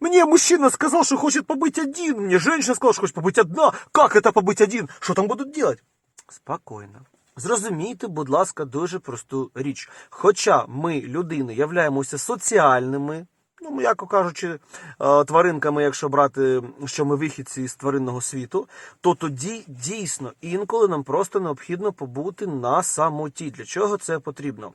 Мне мужчина сказал, что хочет побыть один. Мне женщина сказала, что хочет побыть одна. Как это побыть один? Что там будут делать? Спокійно. Зрозумійте, будь ласка, дуже просту річ. Хоча ми, людини, являємося соціальними, ну, м'яко кажучи, е, тваринками, якщо брати, що ми вихідці з тваринного світу, то тоді дійсно інколи нам просто необхідно побути на самоті. Для чого це потрібно?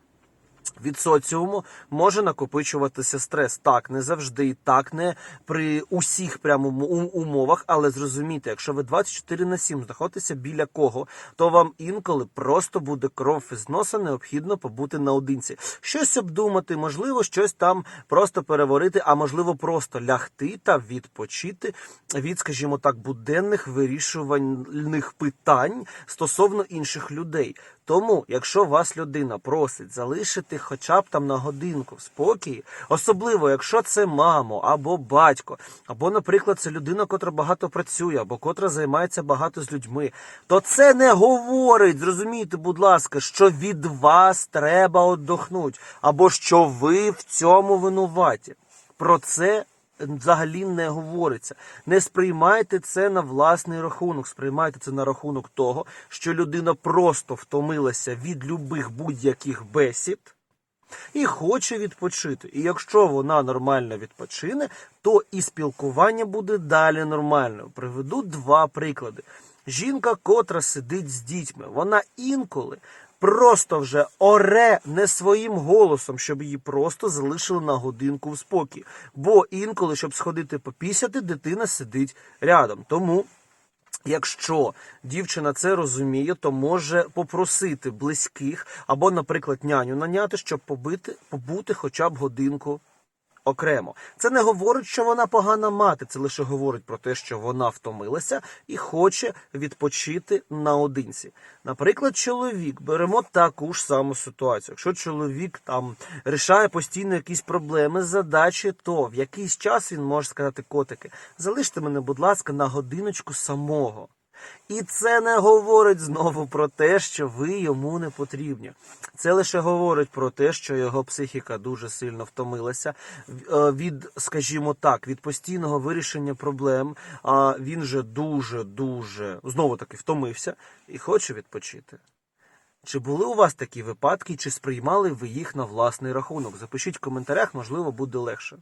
Від соціуму може накопичуватися стрес. Так, не завжди, так не при усіх прямо ум- ум- умовах, але зрозумійте, якщо ви 24 на 7 знаходитеся біля кого, то вам інколи просто буде кров із носа, необхідно побути наодинці. Щось обдумати, можливо, щось там просто переварити, а можливо, просто лягти та відпочити від, скажімо так, буденних вирішувальних питань стосовно інших людей. Тому, якщо вас людина просить залишити хоча б там на годинку в спокій, особливо якщо це мамо або батько, або, наприклад, це людина, котра багато працює, або котра займається багато з людьми, то це не говорить, зрозумійте, будь ласка, що від вас треба отдохнути, або що ви в цьому винуваті. Про це взагалі не говориться. Не сприймайте це на власний рахунок, сприймайте це на рахунок того, що людина просто втомилася від любих будь-яких бесід і хоче відпочити. І якщо вона нормально відпочине, то і спілкування буде далі нормально. Приведу два приклади. Жінка, котра сидить з дітьми, вона інколи просто вже оре не своїм голосом, щоб її просто залишили на годинку в спокій. Бо інколи, щоб сходити попісяти, дитина сидить рядом. Тому Якщо дівчина це розуміє, то може попросити близьких або, наприклад, няню наняти, щоб побити, побути хоча б годинку окремо. Це не говорить, що вона погана мати, це лише говорить про те, що вона втомилася і хоче відпочити наодинці. Наприклад, чоловік беремо таку ж саму ситуацію. Якщо чоловік там рішає постійно якісь проблеми, задачі, то в якийсь час він може сказати котики, залиште мене, будь ласка, на годиночку самого. І це не говорить знову про те, що ви йому не потрібні. Це лише говорить про те, що його психіка дуже сильно втомилася е, від, скажімо так, від постійного вирішення проблем. А він же дуже, дуже знову таки втомився і хоче відпочити. Чи були у вас такі випадки, чи сприймали ви їх на власний рахунок? Запишіть в коментарях, можливо, буде легше.